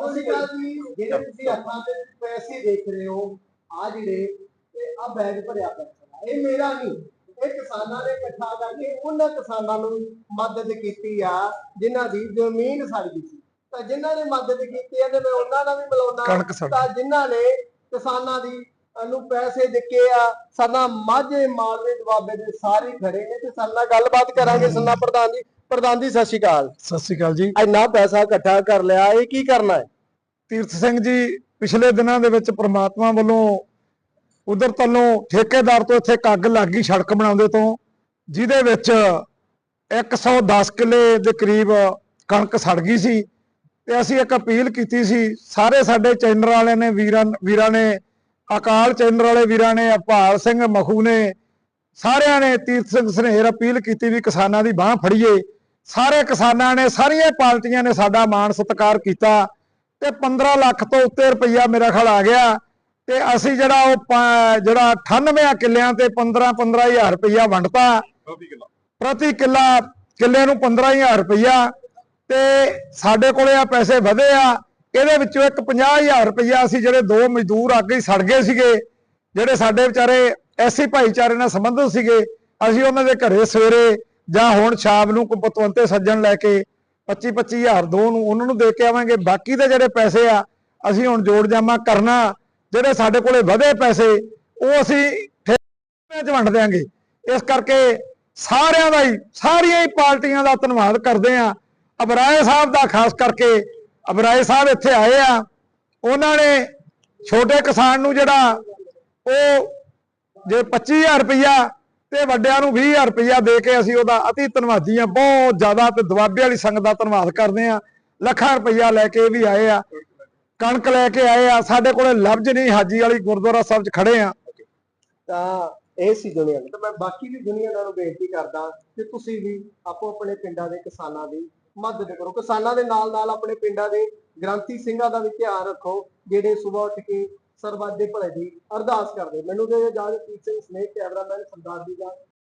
ਗੱਲ ਜੀ ਜਿਹੜੇ ਤੁਸੀਂ ਹੱਥਾਂ ਤੇ ਪੈਸੇ ਦੇਖ ਰਹੇ ਹੋ ਆ ਜਿਹੜੇ ਤੇ ਆ ਬੈਗ ਭਰਿਆ ਪੈਸਾ ਇਹ ਮੇਰਾ ਨਹੀਂ ਇਹ ਕਿਸਾਨਾਂ ਨੇ ਇਕੱਠਾ ਕਰਕੇ ਉਹਨਾਂ ਕਿਸਾਨਾਂ ਨੂੰ ਮਦਦ ਕੀਤੀ ਆ ਜਿਨ੍ਹਾਂ ਦੀ ਜ਼ਮੀਨ ਸੜ ਗਈ ਸੀ। ਤਾਂ ਜਿਨ੍ਹਾਂ ਨੇ ਮਦਦ ਕੀਤੀ ਹੈ ਤੇ ਮੈਂ ਉਹਨਾਂ ਨਾਲ ਵੀ ਮਿਲਾਉਣਾ ਤਾਂ ਜਿਨ੍ਹਾਂ ਨੇ ਕਿਸਾਨਾਂ ਦੀ ਨੂੰ ਪੈਸੇ ਦਿੱਤੇ ਆ ਸਾਡਾ ਮਾਝੇ ਮਾਲਵੇ ਦੁਆਬੇ ਦੇ ਸਾਰੇ ਖੜੇ ਨੇ ਤੇ ਸਾਡੇ ਨਾਲ ਗੱਲਬਾਤ ਕਰਾਂਗੇ। ਸੰਨਾ ਪ੍ਰਧਾਨ ਜੀ ਪ੍ਰਧਾਨ ਜੀ ਸਤਿ ਸ਼੍ਰੀ ਅਕਾਲ। ਸਤਿ ਸ਼੍ਰੀ ਅਕਾਲ ਜੀ। ਇੰਨਾ ਪੈਸਾ ਇਕੱਠਾ ਕਰ ਲਿਆ ਇਹ ਕੀ ਕਰਨਾ ਹੈ? ਤੀਰਥ ਸਿੰਘ ਜੀ ਪਿਛਲੇ ਦਿਨਾਂ ਦੇ ਵਿੱਚ ਪ੍ਰਮਾਤਮਾ ਵੱਲੋਂ ਉਧਰ ਤਲੋਂ ਠੇਕੇਦਾਰ ਤੋਂ ਇੱਥੇ ਕੱਗ ਲੱਗ ਗਈ ਸੜਕ ਬਣਾਉਂਦੇ ਤੋਂ ਜਿਹਦੇ ਵਿੱਚ 110 ਕਿੱਲੇ ਦੇ ਕਰੀਬ ਕਣਕ ਸੜ ਗਈ ਸੀ ਤੇ ਅਸੀਂ ਇੱਕ ਅਪੀਲ ਕੀਤੀ ਸੀ ਸਾਰੇ ਸਾਡੇ ਚੈਨਲ ਵਾਲਿਆਂ ਨੇ ਵੀਰਾਂ ਵੀਰਾਂ ਨੇ ਅਕਾਲ ਚੈਨਲ ਵਾਲੇ ਵੀਰਾਂ ਨੇ ਅਪਾਲ ਸਿੰਘ ਮਖੂ ਨੇ ਸਾਰਿਆਂ ਨੇ ਤੀਰਥ ਸਿੰਘ ਸਨੇਹਰ ਅਪੀਲ ਕੀਤੀ ਵੀ ਕਿਸਾਨਾਂ ਦੀ ਬਾਹ ਫੜੀਏ। ਸਾਰੇ ਕਿਸਾਨਾਂ ਨੇ ਸਾਰੀਆਂ ਪਾਰਟੀਆਂ ਨੇ ਸਾਡਾ ਮਾਣ ਸਤਿਕਾਰ ਕੀਤਾ ਤੇ 15 ਲੱਖ ਤੋਂ ਉੱਤੇ ਰੁਪਈਆ ਮੇਰਾ ਖਿਆਲ ਆ ਗਿਆ ਤੇ ਅਸੀਂ ਜਿਹੜਾ ਉਹ ਜਿਹੜਾ 98 ਕਿੱਲਿਆਂ ਤੇ 15 15000 ਰੁਪਈਆ ਵੰਡਤਾ। ਪ੍ਰਤੀ ਕਿੱਲਾ। ਕਿੱਲੇ ਨੂੰ 15000 ਰੁਪਈਆ ਤੇ ਸਾਡੇ ਕੋਲੇ ਆ ਪੈਸੇ ਵਧੇ ਆ। ਇਹਦੇ ਵਿੱਚੋਂ ਇੱਕ 50000 ਰੁਪਈਆ ਅਸੀਂ ਜਿਹੜੇ ਦੋ ਮਜ਼ਦੂਰ ਅੱਗੇ ਹੀ ਸੜ ਗਏ ਸੀਗੇ ਜਿਹੜੇ ਸਾਡੇ ਵਿਚਾਰੇ ਐਸੀ ਭਾਈਚਾਰੇ ਨਾਲ ਸੰਬੰਧਿਤ ਸੀਗੇ ਅਸੀਂ ਉਹਨਾਂ ਦੇ ਘਰੇ ਸਵੇਰੇ ਜਾਂ ਹੁਣ ਸ਼ਾਮ ਨੂੰ ਕੋਈ ਪਤਵੰਤੇ ਸੱਜਣ ਲੈ ਕੇ 25 25000 ਦੋ ਨੂੰ ਉਹਨਾਂ ਨੂੰ ਦੇ ਕੇ ਆਵਾਂਗੇ, ਬਾਕੀ ਦੇ ਜਿਹੜੇ ਪੈਸੇ ਆ, ਅਸੀਂ ਹੁਣ ਜੋੜ ਜਾਮਾ ਕਰਨਾ, ਜਿਹੜੇ ਸਾਡੇ ਕੋਲੇ ਵਧੇ ਪੈਸੇ, ਉਹ ਅਸੀਂ ਠੇਕਿਆਂ 'ਚ ਵੰਡ ਦਿਆਂਗੇ। ਇਸ ਕਰਕੇ ਸਾਰਿਆਂ ਦਾ ਹੀ, ਸਾਰੀਆਂ ਹੀ ਪਾਰਟੀਆਂ ਦਾ ਧੰਨਵਾਦ ਕਰਦੇ ਆ ਅਬਰਾਏ ਸਾਹਿਬ ਦਾ ਖਾਸ ਕਰਕੇ, ਅਬਰਾਏ ਸਾਹਿਬ ਇੱਥੇ ਆਏ ਆ। ਉਹਨਾਂ ਨੇ ਛੋਟੇ ਕਿਸਾਨ ਨੂੰ ਜਿਹੜਾ ਉਹ ਜੇ 25000 ਰੁਪਇਆ ਤੇ ਵੱਡਿਆਂ ਨੂੰ 20000 ਰੁਪਇਆ ਦੇ ਕੇ ਅਸੀਂ ਉਹਦਾ ਅਤੀ ਧੰਨਵਾਦੀ ਆ ਬਹੁਤ ਜ਼ਿਆਦਾ ਤੇ ਦੁਆਬੇ ਵਾਲੀ ਸੰਗਤ ਦਾ ਧੰਨਵਾਦ ਕਰਦੇ ਆ ਲੱਖਾਂ ਰੁਪਇਆ ਲੈ ਕੇ ਵੀ ਆਏ ਆ, ਕਣਕ ਲੈ ਕੇ ਆਏ ਆ, ਸਾਡੇ ਕੋਲੇ ਲਫ਼ਜ਼ ਨਹੀਂ, ਹਾਜੀ ਵਾਲੀ ਗੁਰਦੁਆਰਾ ਸਾਹਿਬ 'ਚ ਖੜੇ ਆ ਤਾਂ ਇਹ ਸੀ ਦੁਨੀਆ ਦੀ। ਮੈਂ ਬਾਕੀ ਵੀ ਦੁਨੀਆਦਾਰ ਨੂੰ ਬੇਨਤੀ ਕਰਦਾ ਕਿ ਤੁਸੀਂ ਵੀ ਆਪੋ ਆਪਣੇ ਪਿੰਡਾਂ ਦੇ ਕਿਸਾਨਾਂ ਦੀ ਮਦਦ ਕਰੋ। ਕਿਸਾਨਾਂ ਦੇ ਨਾਲ ਨਾਲ ਆਪਣੇ ਪਿੰਡਾਂ ਦੇ ਗ੍ਰੰਥੀ ਸਿੰਘਾਂ ਦਾ ਵੀ ਧਿਆਨ ਰੱਖੋ, ਜਿਹੜੇ ਸਵੇਰ ਉੱਠ ਕੇ ਸਰਬੱਤ ਦੇ ਭਲੇ ਦੀ ਅਰਦਾਸ ਕਰਦੇ ਮੈਨੂੰ ਦੇ ਇਜਾਜ਼ਤ ਪ੍ਰੀਤ ਸਿੰਘ ਸਨੇਹ ਕੈਮਰਾਮੈਨ ਸਰਦਾਰ ਜੀ ਦਾ